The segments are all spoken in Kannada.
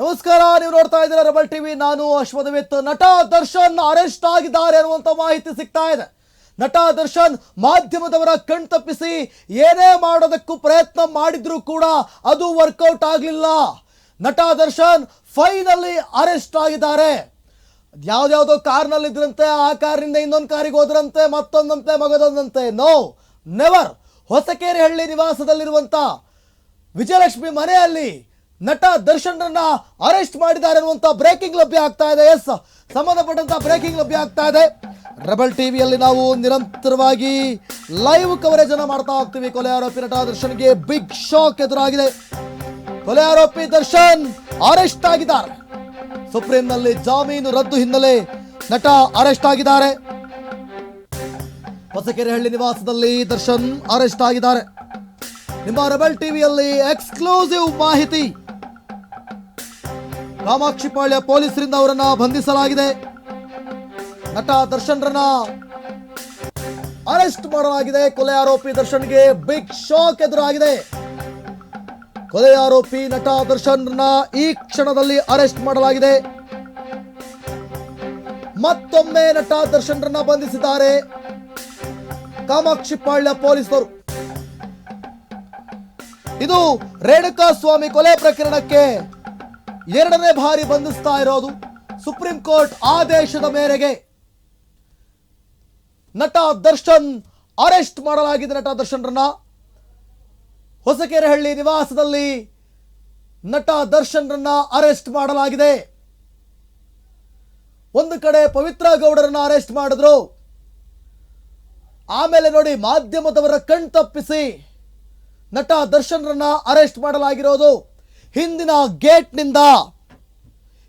ನಮಸ್ಕಾರ, ನೀವು ನೋಡ್ತಾ ಇದ್ದೀರಾ ರಬಲ್ ಟಿವಿ. ನಾನು ಅಶ್ವಥವಿತ್ ನಟ ದರ್ಶನ್ ಅರೆಸ್ಟ್ ಆಗಿದ್ದಾರೆ ಅನ್ನುವಂಥ ಮಾಹಿತಿ ಸಿಗ್ತಾ ಇದೆ. ನಟ ದರ್ಶನ್ ಮಾಧ್ಯಮದವರ ಕಣ್ ತಪ್ಪಿಸಿ ಏನೇ ಮಾಡೋದಕ್ಕೂ ಪ್ರಯತ್ನ ಮಾಡಿದ್ರೂ ಕೂಡ ಅದು ವರ್ಕೌಟ್ ಆಗಲಿಲ್ಲ. ನಟ ದರ್ಶನ್ ಫೈನಲಿ ಅರೆಸ್ಟ್ ಆಗಿದ್ದಾರೆ. ಯಾವ್ದ್ಯಾವ್ದೋ ಕಾರ್ನಲ್ಲಿ ಇದ್ರಂತೆ ಆ ಕಾರಿನಿಂದ ಇನ್ನೊಂದು ಕಾರಿಗೆ ಹೋದ್ರಂತೆ, ಮತ್ತೊಂದಂತೆ ಮಗದೊಂದಂತೆ. ನೋ ನೆವರ್ ಹೊಸಕೇರಿಹಳ್ಳಿ ನಿವಾಸದಲ್ಲಿರುವಂತ ವಿಜಯಲಕ್ಷ್ಮಿ ಮನೆಯಲ್ಲಿ ನಟ ದರ್ಶನ್ರನ್ನ ಅರೆಸ್ಟ್ ಮಾಡಿದ್ದಾರೆ ಅನ್ನುವಂತ ಬ್ರೇಕಿಂಗ್ ಲಭ್ಯ ಆಗ್ತಾ ಇದೆ. ಎಸ್, ಸಂಬಂಧಪಟ್ಟಂತ ಬ್ರೇಕಿಂಗ್ ಲಭ್ಯ ಆಗ್ತಾ ಇದೆ. ರಬಲ್ ಟಿವಿಯಲ್ಲಿ ನಾವು ನಿರಂತರವಾಗಿ ಲೈವ್ ಕವರೇಜ್ ಅನ್ನ ಮಾಡ್ತಾ ಹೋಗ್ತೀವಿ. ಕೊಲೆ ಆರೋಪಿ ನಟ ದರ್ಶನ್ಗೆ ಬಿಗ್ ಶಾಕ್ ಎದುರಾಗಿದೆ. ಕೊಲೆ ಆರೋಪಿ ದರ್ಶನ್ ಅರೆಸ್ಟ್ ಆಗಿದ್ದಾರೆ. ಸುಪ್ರೀಂನಲ್ಲಿ ಜಾಮೀನು ರದ್ದು ಹಿನ್ನೆಲೆ ನಟ ಅರೆಸ್ಟ್ ಆಗಿದ್ದಾರೆ. ಹೊಸಕೆರೆಹಳ್ಳಿ ನಿವಾಸದಲ್ಲಿ ದರ್ಶನ್ ಅರೆಸ್ಟ್ ಆಗಿದ್ದಾರೆ. ನಿಮ್ಮ ರೆಬಲ್ ಟಿವಿಯಲ್ಲಿ ಎಕ್ಸ್ಕ್ಲೂಸಿವ್ ಮಾಹಿತಿ. ಕಾಮಾಕ್ಷಿಪಾಳ್ಯ ಪೊಲೀಸರಿಂದ ಅವರನ್ನ ಬಂಧಿಸಲಾಗಿದೆ. ನಟ ದರ್ಶನ್ರನ್ನ ಅರೆಸ್ಟ್ ಮಾಡಲಾಗಿದೆ. ಕೊಲೆ ಆರೋಪಿ ದರ್ಶನ್ಗೆ ಬಿಗ್ ಶಾಕ್ ಎದುರಾಗಿದೆ. ಕೊಲೆ ಆರೋಪಿ ನಟ ದರ್ಶನ್ರನ್ನ ಈ ಕ್ಷಣದಲ್ಲಿ ಅರೆಸ್ಟ್ ಮಾಡಲಾಗಿದೆ. ಮತ್ತೊಮ್ಮೆ ನಟ ದರ್ಶನ್ರನ್ನ ಬಂಧಿಸಿದ್ದಾರೆ ಕಾಮಾಕ್ಷಿಪಾಳ್ಯ ಪೊಲೀಸರು. ಇದು ರೇಣುಕಾ ಸ್ವಾಮಿ ಕೊಲೆ ಪ್ರಕರಣಕ್ಕೆ ಎರಡನೇ ಬಾರಿ ಬಂಧಿಸ್ತಾ ಇರೋದು ಸುಪ್ರೀಂ ಕೋರ್ಟ್ ಆದೇಶದ ಮೇರೆಗೆ. ನಟ ದರ್ಶನ್ ಅರೆಸ್ಟ್ ಮಾಡಲಾಗಿದೆ ನಟ ದರ್ಶನ್ರನ್ನ. ಹೊಸಕೆರೆಹಳ್ಳಿ ನಿವಾಸದಲ್ಲಿ ನಟ ದರ್ಶನ್ರನ್ನ ಅರೆಸ್ಟ್ ಮಾಡಲಾಗಿದೆ. ಒಂದು ಕಡೆ ಪವಿತ್ರ ಗೌಡರನ್ನ ಅರೆಸ್ಟ್ ಮಾಡಿದ್ರು. ಆಮೇಲೆ ನೋಡಿ ಮಾಧ್ಯಮದವರ ಕಣ್ ತಪ್ಪಿಸಿ ನಟ ದರ್ಶನ್ರನ್ನ ಅರೆಸ್ಟ್ ಮಾಡಲಾಗಿರೋದು. ಹಿಂದಿನ ಗೇಟ್ನಿಂದ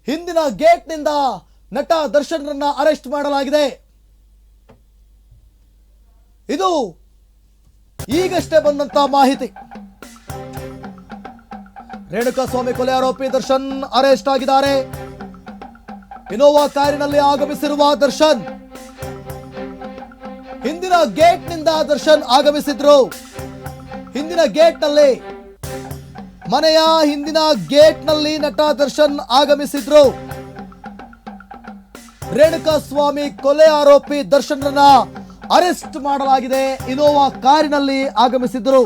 ಹಿಂದಿನ ಗೇಟ್ನಿಂದ ನಟ ದರ್ಶನ್ರನ್ನ ಅರೆಸ್ಟ್ ಮಾಡಲಾಗಿದೆ. ಇದು ಈಗಷ್ಟೇ ಬಂದಂತ ಮಾಹಿತಿ. ರೇಣುಕಾ ಸ್ವಾಮಿ ಕೊಲೆ ಆರೋಪಿ ದರ್ಶನ್ ಅರೆಸ್ಟ್ ಆಗಿದ್ದಾರೆ. ಇನೋವಾ ಕಾರಿನಲ್ಲಿ ಆಗಮಿಸಿರುವ ದರ್ಶನ್, ಹಿಂದಿನ ಗೇಟ್ನಿಂದ ದರ್ಶನ್ ಆಗಮಿಸಿದ್ರು. ಹಿಂದಿನ ಗೇಟ್ನಲ್ಲಿ ಮನೆಯ ಹಿಂದಿನ ಗೇಟ್ನಲ್ಲಿ ನಟ ದರ್ಶನ್ ಆಗಮಿಸಿದ್ರು. ರೇಣುಕಾ ಸ್ವಾಮಿ ಕೊಲೆ ಆರೋಪಿ ದರ್ಶನ್ರನ್ನ ಅರೆಸ್ಟ್ ಮಾಡಲಾಗಿದೆ. ಇನೋವಾ ಕಾರಿನಲ್ಲಿ ಆಗಮಿಸಿದ್ರು.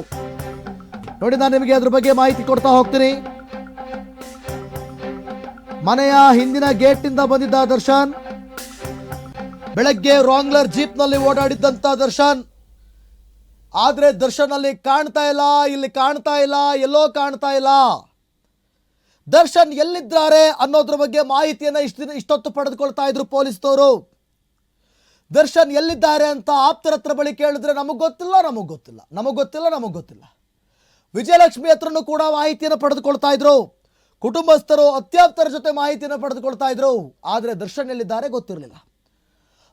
ನೋಡಿ ನಾನು ನಿಮಗೆ ಅದ್ರ ಬಗ್ಗೆ ಮಾಹಿತಿ ಕೊಡ್ತಾ ಹೋಗ್ತೀನಿ. ಮನೆಯ ಹಿಂದಿನ ಗೇಟ್ನಿಂದ ಬಂದಿದ್ದ ದರ್ಶನ್, ಬೆಳಗ್ಗೆ ರಾಂಗ್ಲರ್ ಜೀಪ್ನಲ್ಲಿ ಓಡಾಡಿದ್ದಂತ ದರ್ಶನ್ ಆದ್ರೆ ದರ್ಶನ್ ಅಲ್ಲಿ ಕಾಣ್ತಾ ಇಲ್ಲ, ಇಲ್ಲಿ ಕಾಣ್ತಾ ಇಲ್ಲ, ಎಲ್ಲೋ ಕಾಣ್ತಾ ಇಲ್ಲ. ದರ್ಶನ್ ಎಲ್ಲಿದ್ದಾರೆ ಅನ್ನೋದ್ರ ಬಗ್ಗೆ ಮಾಹಿತಿಯನ್ನು ಇಷ್ಟು ದಿನ ಇಷ್ಟೊತ್ತು ಪಡೆದುಕೊಳ್ತಾ ಇದ್ರು ಪೊಲೀಸ್ನವರು ದರ್ಶನ್ ಎಲ್ಲಿದ್ದಾರೆ ಅಂತ ಆಪ್ತರ ಹತ್ರ ಬಳಿ ಕೇಳಿದ್ರೆ ನಮಗೆ ಗೊತ್ತಿಲ್ಲ ನಮಗೆ ಗೊತ್ತಿಲ್ಲ ನಮಗೆ ಗೊತ್ತಿಲ್ಲ ನಮಗೆ ಗೊತ್ತಿಲ್ಲ. ವಿಜಯಲಕ್ಷ್ಮಿ ಹತ್ರನೂ ಕೂಡ ಮಾಹಿತಿಯನ್ನು ಪಡೆದುಕೊಳ್ತಾ ಇದ್ರು. ಕುಟುಂಬಸ್ಥರು ಅತ್ಯಾಪ್ತರ ಜೊತೆ ಮಾಹಿತಿಯನ್ನು ಪಡೆದುಕೊಳ್ತಾ ಇದ್ರು. ಆದರೆ ದರ್ಶನ್ ಎಲ್ಲಿದ್ದಾರೆ ಗೊತ್ತಿರಲಿಲ್ಲ.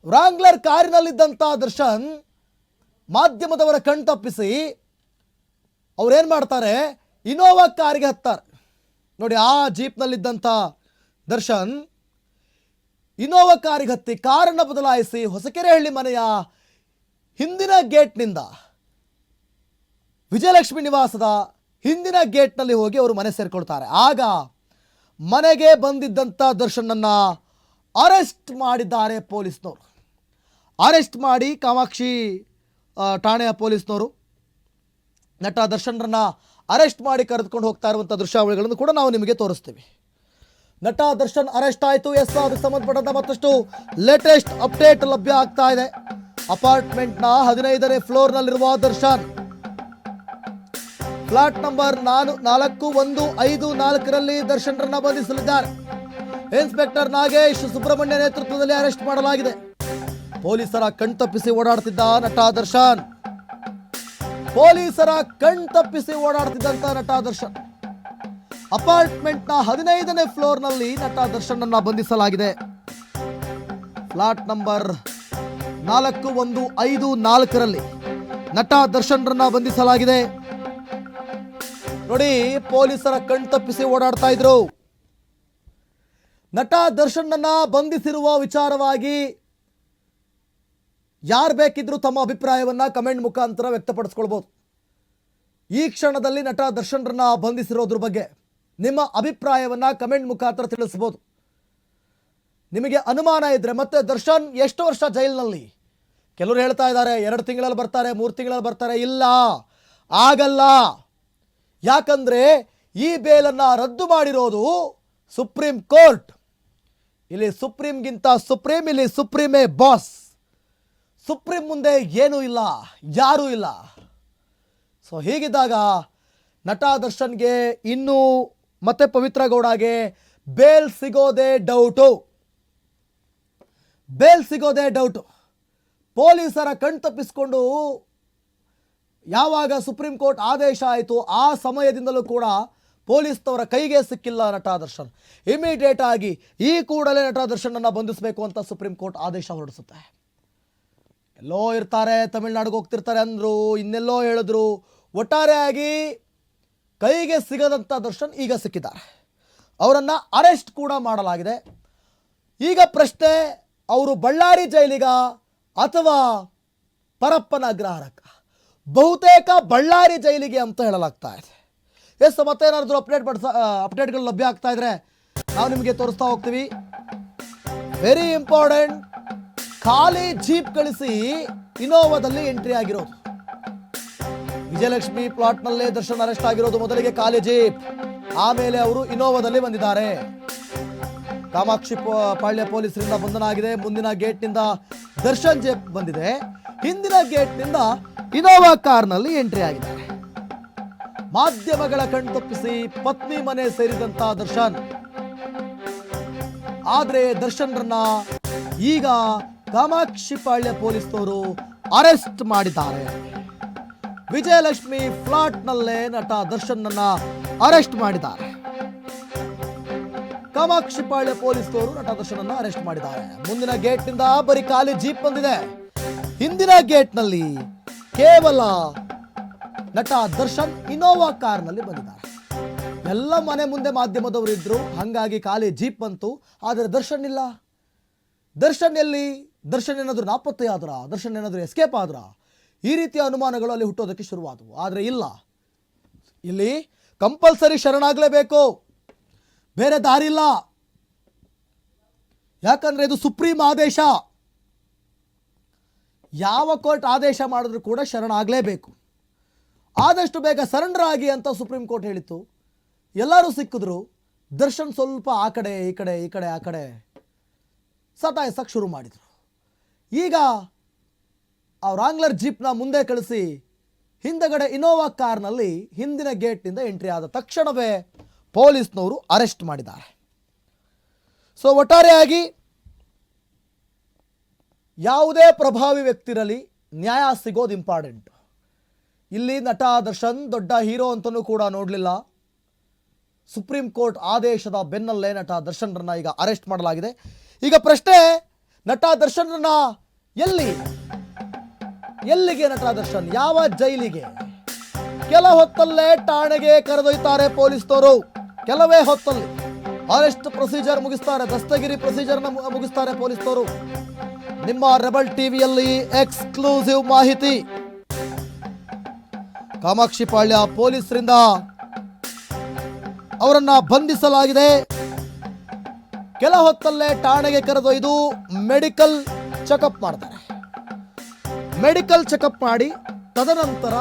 ವ್ರಾಂಗ್ಲರ್ ಕಾರಿನಲ್ಲಿದ್ದಂಥ ದರ್ಶನ್ ಮಾಧ್ಯಮದವರ ಕಣ್ತಪ್ಪಿಸಿ ಅವ್ರೇನು ಮಾಡ್ತಾರೆ? ಇನೋವಾ ಕಾರಿಗೆ ಹತ್ತಾರೆ. ನೋಡಿ, ಆ ಜೀಪ್ನಲ್ಲಿದ್ದಂಥ ದರ್ಶನ್ ಇನೋವಾ ಕಾರಿಗೆ ಹತ್ತಿ ಕಾರನ್ನು ಬದಲಾಯಿಸಿ ಹೊಸಕೆರೆಹಳ್ಳಿ ಮನೆಯ ಹಿಂದಿನ ಗೇಟ್ನಿಂದ ವಿಜಯಲಕ್ಷ್ಮಿ ನಿವಾಸದ ಹಿಂದಿನ ಗೇಟ್ನಲ್ಲಿ ಹೋಗಿ ಅವರು ಮನೆ ಸೇರಿಕೊಳ್ತಾರೆ. ಆಗ ಮನೆಗೆ ಬಂದಿದ್ದಂಥ ದರ್ಶನನ್ನು ಅರೆಸ್ಟ್ ಮಾಡಿದ್ದಾರೆ ಪೊಲೀಸ್ನವರು. ಅರೆಸ್ಟ್ ಮಾಡಿ ಕಾಮಾಕ್ಷಿ ಠಾಣೆಯ ಪೊಲೀಸ್ನವರು ನಟ ದರ್ಶನ್ರನ್ನ ಅರೆಸ್ಟ್ ಮಾಡಿ ಕರೆದುಕೊಂಡು ಹೋಗ್ತಾ ಇರುವಂಥ ದೃಶ್ಯಾವಳಿಗಳನ್ನು ಕೂಡ ನಾವು ನಿಮಗೆ ತೋರಿಸ್ತೀವಿ. ನಟ ದರ್ಶನ್ ಅರೆಸ್ಟ್ ಆಯಿತು. ಎಸ್ ಅದಕ್ಕೆ ಸಂಬಂಧಪಟ್ಟಂತ ಮತ್ತಷ್ಟು ಲೇಟೆಸ್ಟ್ ಅಪ್ಡೇಟ್ ಲಭ್ಯ ಆಗ್ತಾ ಇದೆ. ಅಪಾರ್ಟ್ಮೆಂಟ್ನ ಹದಿನೈದನೇ ಫ್ಲೋರ್ನಲ್ಲಿರುವ ದರ್ಶನ್. ಫ್ಲಾಟ್ ನಂಬರ್ ನಾನು ನಾಲ್ಕು, ಒಂದು, ಐದು, ನಾಲ್ಕರಲ್ಲಿ ದರ್ಶನ್ರನ್ನ ಬಂಧಿಸಲಿದ್ದಾರೆ. ಇನ್ಸ್ಪೆಕ್ಟರ್ ನಾಗೇಶ್ ಸುಬ್ರಹ್ಮಣ್ಯ ನೇತೃತ್ವದಲ್ಲಿ ಅರೆಸ್ಟ್ ಮಾಡಲಾಗಿದೆ. ಪೊಲೀಸರ ಕಣ್ತಪ್ಪಿಸಿ ಓಡಾಡ್ತಿದ್ದ ನಟ ದರ್ಶನ್. ಪೊಲೀಸರ ಕಣ್ತಪ್ಪಿಸಿ ಓಡಾಡ್ತಿದ್ದಂತ ನಟ ದರ್ಶನ್. ಅಪಾರ್ಟ್ಮೆಂಟ್ನ ಹದಿನೈದನೇ ಫ್ಲೋರ್ನಲ್ಲಿ ನಟ ದರ್ಶನ್ ಅನ್ನ ಬಂಧಿಸಲಾಗಿದೆ. ಫ್ಲಾಟ್ ನಂಬರ್ ನಾಲ್ಕು ಒಂದು ಐದು ನಾಲ್ಕರಲ್ಲಿ ನಟ ದರ್ಶನ್ರನ್ನ ಬಂಧಿಸಲಾಗಿದೆ. ನೋಡಿ, ಪೊಲೀಸರ ಕಣ್ ತಪ್ಪಿಸಿ ಓಡಾಡ್ತಾ ಇದ್ರು. ನಟ ದರ್ಶನ್ ಬಂಧಿಸಿರುವ ವಿಚಾರವಾಗಿ ಯಾರು ಬೇಕಿದ್ದರೂ ತಮ್ಮ ಅಭಿಪ್ರಾಯವನ್ನು ಕಮೆಂಟ್ ಮುಖಾಂತರ ವ್ಯಕ್ತಪಡಿಸ್ಕೊಳ್ಬೋದು. ಈ ಕ್ಷಣದಲ್ಲಿ ನಟ ದರ್ಶನ್ರನ್ನ ಬಂಧಿಸಿರೋದ್ರ ಬಗ್ಗೆ ನಿಮ್ಮ ಅಭಿಪ್ರಾಯವನ್ನು ಕಮೆಂಟ್ ಮುಖಾಂತರ ತಿಳಿಸ್ಬೋದು. ನಿಮಗೆ ಅನುಮಾನ ಇದ್ದರೆ ಮತ್ತೆ ದರ್ಶನ್ ಎಷ್ಟು ವರ್ಷ ಜೈಲಿನಲ್ಲಿ? ಕೆಲವರು ಹೇಳ್ತಾ ಇದ್ದಾರೆ, ಎರಡು ತಿಂಗಳಲ್ಲಿ ಬರ್ತಾರೆ, ಮೂರು ತಿಂಗಳಲ್ಲಿ ಬರ್ತಾರೆ, ಇಲ್ಲ, ಆಗಲ್ಲ. ಯಾಕಂದರೆ ಈ ಬೇಲನ್ನು ರದ್ದು ಮಾಡಿರೋದು ಸುಪ್ರೀಂ ಕೋರ್ಟ್. ಇಲ್ಲಿ ಸುಪ್ರೀಂಗಿಂತ ಸುಪ್ರೀಂ, ಇಲ್ಲಿ ಸುಪ್ರೀಮೇ ಬಾಸ್. ಸುಪ್ರೀಂ ಮುಂದೆ ಏನೂ ಇಲ್ಲ, ಯಾರೂ ಇಲ್ಲ. ಸೊ ಹೀಗಿದ್ದಾಗ ನಟ ದರ್ಶನ್ಗೆ ಇನ್ನೂ ಮತ್ತೆ ಪವಿತ್ರ ಗೌಡಗೆ ಬೇಲ್ ಸಿಗೋದೇ ಡೌಟು. ಬೇಲ್ ಸಿಗೋದೇ ಡೌಟು. ಪೊಲೀಸರ ಕಣ್ ತಪ್ಪಿಸ್ಕೊಂಡು ಯಾವಾಗ ಸುಪ್ರೀಂ ಕೋರ್ಟ್ ಆದೇಶ ಆಯಿತು ಆ ಸಮಯದಿಂದಲೂ ಕೂಡ ಪೊಲೀಸ್ನವರ ಕೈಗೆ ಸಿಕ್ಕಿಲ್ಲ ನಟ ದರ್ಶನ್. ಇಮಿಡಿಯೇಟ್ ಆಗಿ ಈ ಕೂಡಲೇ ನಟ ದರ್ಶನನ್ನು ಬಂಧಿಸಬೇಕು ಅಂತ ಸುಪ್ರೀಂ ಕೋರ್ಟ್ ಆದೇಶ ಹೊರಡಿಸುತ್ತೆ. ಎಲ್ಲೋ ಇರ್ತಾರೆ, ತಮಿಳ್ನಾಡಿಗೆ ಹೋಗ್ತಿರ್ತಾರೆ ಅಂದರು, ಇನ್ನೆಲ್ಲೋ ಹೇಳಿದ್ರು ಒಟ್ಟಾರೆಯಾಗಿ ಕೈಗೆ ಸಿಗದಂಥ ದರ್ಶನ್ ಈಗ ಸಿಕ್ಕಿದ್ದಾರೆ. ಅವರನ್ನು ಅರೆಸ್ಟ್ ಕೂಡ ಮಾಡಲಾಗಿದೆ. ಈಗ ಪ್ರಶ್ನೆ, ಅವರು ಬಳ್ಳಾರಿ ಜೈಲಿಗ ಅಥವಾ ಪರಪ್ಪನ ಅಗ್ರಹಾರಕ್ಕ? ಬಹುತೇಕ ಬಳ್ಳಾರಿ ಜೈಲಿಗೆ ಅಂತ ಹೇಳಲಾಗ್ತಾ ಇದೆ. ಎಸ್ ಏನಾದರೂ ಅಪ್ಡೇಟ್ ಪಡಿಸ ಅಪ್ಡೇಟ್ಗಳು ಲಭ್ಯ ಆಗ್ತಾ ಇದ್ರೆ ನಾವು ನಿಮಗೆ ತೋರಿಸ್ತಾ ಹೋಗ್ತೀವಿ. ವೆರಿ ಇಂಪಾರ್ಟೆಂಟ್ ಖಾಲಿ ಜೀಪ್ ಕಳಿಸಿ ಇನೋವಾದಲ್ಲಿ ಎಂಟ್ರಿ ಆಗಿರೋದು. ವಿಜಯಲಕ್ಷ್ಮಿ ಪ್ಲಾಟ್ನಲ್ಲೇ ದರ್ಶನ್ ಅರೆಸ್ಟ್ ಆಗಿರೋದು ಮೊದಲಿಗೆ ಖಾಲಿ ಜೀಪ್. ಆಮೇಲೆ ಅವರು ಇನೋವಾದಲ್ಲಿ ಬಂದಿದ್ದಾರೆ. ಕಾಮಾಕ್ಷಿ ಪಾಳ್ಯ ಪೊಲೀಸರಿಂದ ಬಂಧನ ಆಗಿದೆ. ಮುಂದಿನ ಗೇಟ್ನಿಂದ ದರ್ಶನ್ ಜೀಪ್ ಬಂದಿದೆ. ಹಿಂದಿನ ಗೇಟ್ನಿಂದ ಇನೋವಾ ಕಾರ್ನಲ್ಲಿ ಎಂಟ್ರಿ ಆಗಿದೆ. ಮಾಧ್ಯಮಗಳ ಕಣ್ತಪ್ಪಿಸಿ ಪತ್ನಿ ಮನೆ ಸೇರಿದಂತ ದರ್ಶನ್. ಆದರೆ ದರ್ಶನ್ರನ್ನ ಈಗ ಕಾಮಾಕ್ಷಿ ಪೊಲೀಸರು ಅರೆಸ್ಟ್ ಮಾಡಿದ್ದಾರೆ. ವಿಜಯಲಕ್ಷ್ಮಿ ಫ್ಲಾಟ್ನಲ್ಲೇ ನಟ ದರ್ಶನ್ನನ್ನ ಅರೆಸ್ಟ್ ಮಾಡಿದ್ದಾರೆ. ಕಾಮಾಕ್ಷಿಪಾಳ್ಯ ಪೊಲೀಸರು ನಟ ದರ್ಶನನ್ನ ಅರೆಸ್ಟ್ ಮಾಡಿದ್ದಾರೆ. ಮುಂದಿನ ಗೇಟ್ನಿಂದ ಬರೀ ಖಾಲಿ ಜೀಪ್ ಬಂದಿದೆ. ಹಿಂದಿನ ಗೇಟ್ನಲ್ಲಿ ಕೇವಲ ನಟ ದರ್ಶನ್ ಇನೋವಾ ಕಾರ್ನಲ್ಲಿ ಬಂದಿದ್ದಾರೆ. ಎಲ್ಲ ಮನೆ ಮುಂದೆ ಮಾಧ್ಯಮದವರು ಇದ್ರು ಹಾಗಾಗಿ ಖಾಲಿ ಜೀಪ್ ಬಂತು, ಆದರೆ ದರ್ಶನ್ ಇಲ್ಲ. ದರ್ಶನ್ ಎಲ್ಲಿ? ದರ್ಶನ್ ಏನಾದರೂ ನಾಪತ್ತೆ ಆದ್ರ? ದರ್ಶನ್ ಏನಾದರೂ ಎಸ್ಕೇಪ್ ಆದ್ರ? ಈ ರೀತಿಯ ಅನುಮಾನಗಳು ಅಲ್ಲಿ ಹುಟ್ಟೋದಕ್ಕೆ ಶುರುವಾದವು. ಆದರೆ ಇಲ್ಲ. ಇಲ್ಲಿ ಕಂಪಲ್ಸರಿ ಶರಣಾಗಲೇಬೇಕು. ಬೇರೆ ದಾರಿ ಇಲ್ಲ. ಯಾಕಂದ್ರೆ ಇದು ಸುಪ್ರೀಂ ಆದೇಶ. ಯಾವ ಕೋರ್ಟ್ ಆದೇಶ ಮಾಡಿದ್ರೂ ಕೂಡ ಶರಣಾಗಲೇಬೇಕು. ಆದಷ್ಟು ಬೇಗ ಸರೆಂಡರ್ ಆಗಿ ಅಂತ ಸುಪ್ರೀಂ ಕೋರ್ಟ್ ಹೇಳಿತ್ತು. ಎಲ್ಲರೂ ಸಿಕ್ಕಿದ್ರು. ದರ್ಶನ್ ಸ್ವಲ್ಪ ಆ ಕಡೆ, ಈ ಕಡೆ ಈ ಕಡೆ, ಆ ಕಡೆ. ಸತಾಯಿಸಕ್ಕೆ ಶುರು ಮಾಡಿದರು. ಈಗ ಆ ರಾಂಗ್ಲರ್ ಜೀಪ್ನ ಮುಂದೆ ಕಳಿಸಿ. ಹಿಂದಗಡೆ ಇನೋವಾ ಕಾರ್ನಲ್ಲಿ ಹಿಂದಿನ ಗೇಟ್ನಿಂದ ಎಂಟ್ರಿ ಆದ ತಕ್ಷಣವೇ ಪೊಲೀಸ್ನವರು ಅರೆಸ್ಟ್ ಮಾಡಿದ್ದಾರೆ. ಸೊ ಒಟ್ಟಾರೆಯಾಗಿ ಯಾವುದೇ ಪ್ರಭಾವಿ ವ್ಯಕ್ತಿರಲಿ ನ್ಯಾಯ ಸಿಗೋದು ಇಂಪಾರ್ಟೆಂಟ್ ಇಲ್ಲಿ ನಟ ದರ್ಶನ್, ದೊಡ್ಡ ಹೀರೋ ಅಂತಲೂ ಕೂಡ ನೋಡಲಿಲ್ಲ. ಸುಪ್ರೀಂ ಕೋರ್ಟ್ ಆದೇಶದ ಬೆನ್ನಲ್ಲೇ ನಟ ದರ್ಶನ್ರನ್ನ ಈಗ ಅರೆಸ್ಟ್ ಮಾಡಲಾಗಿದೆ. ಈಗ ಪ್ರಶ್ನೆ ನಟ ದರ್ಶನ್ರನ್ನ ಎಲ್ಲಿ? ಎಲ್ಲಿಗೆ ನಟ ದರ್ಶನ್? ಯಾವ ಜೈಲಿಗೆ? ಕೆಲ ಹೊತ್ತಲ್ಲೇ ಠಾಣೆಗೆ ಕರೆದೊಯ್ತಾರೆ ಪೊಲೀಸ್ನವರು ಕೆಲವೇ ಹೊತ್ತಲ್ಲಿ ಅರೆಸ್ಟ್ ಪ್ರೊಸೀಜರ್ ಮುಗಿಸ್ತಾರೆ, ದಸ್ತಗಿರಿ ಪ್ರೊಸೀಜರ್ನ ಮುಗಿಸ್ತಾರೆ ಪೊಲೀಸ್ನವರು ನಿಮ್ಮ ರೆಬಲ್ ಟಿವಿಯಲ್ಲಿ ಎಕ್ಸ್ಕ್ಲೂಸಿವ್ ಮಾಹಿತಿ. ಕಾಮಾಕ್ಷಿಪಾಳ್ಯ ಪೊಲೀಸರಿಂದ ಅವರನ್ನ ಬಂಧಿಸಲಾಗಿದೆ. ಕೆಲ ಹೊತ್ತಲ್ಲೇ ಠಾಣೆಗೆ ಕರೆದೊಯ್ದು ಮೆಡಿಕಲ್ ಚೆಕಪ್ ಮಾಡ್ತಾರೆ. ಮೆಡಿಕಲ್ ಚೆಕಪ್ ಮಾಡಿ ತದನಂತರ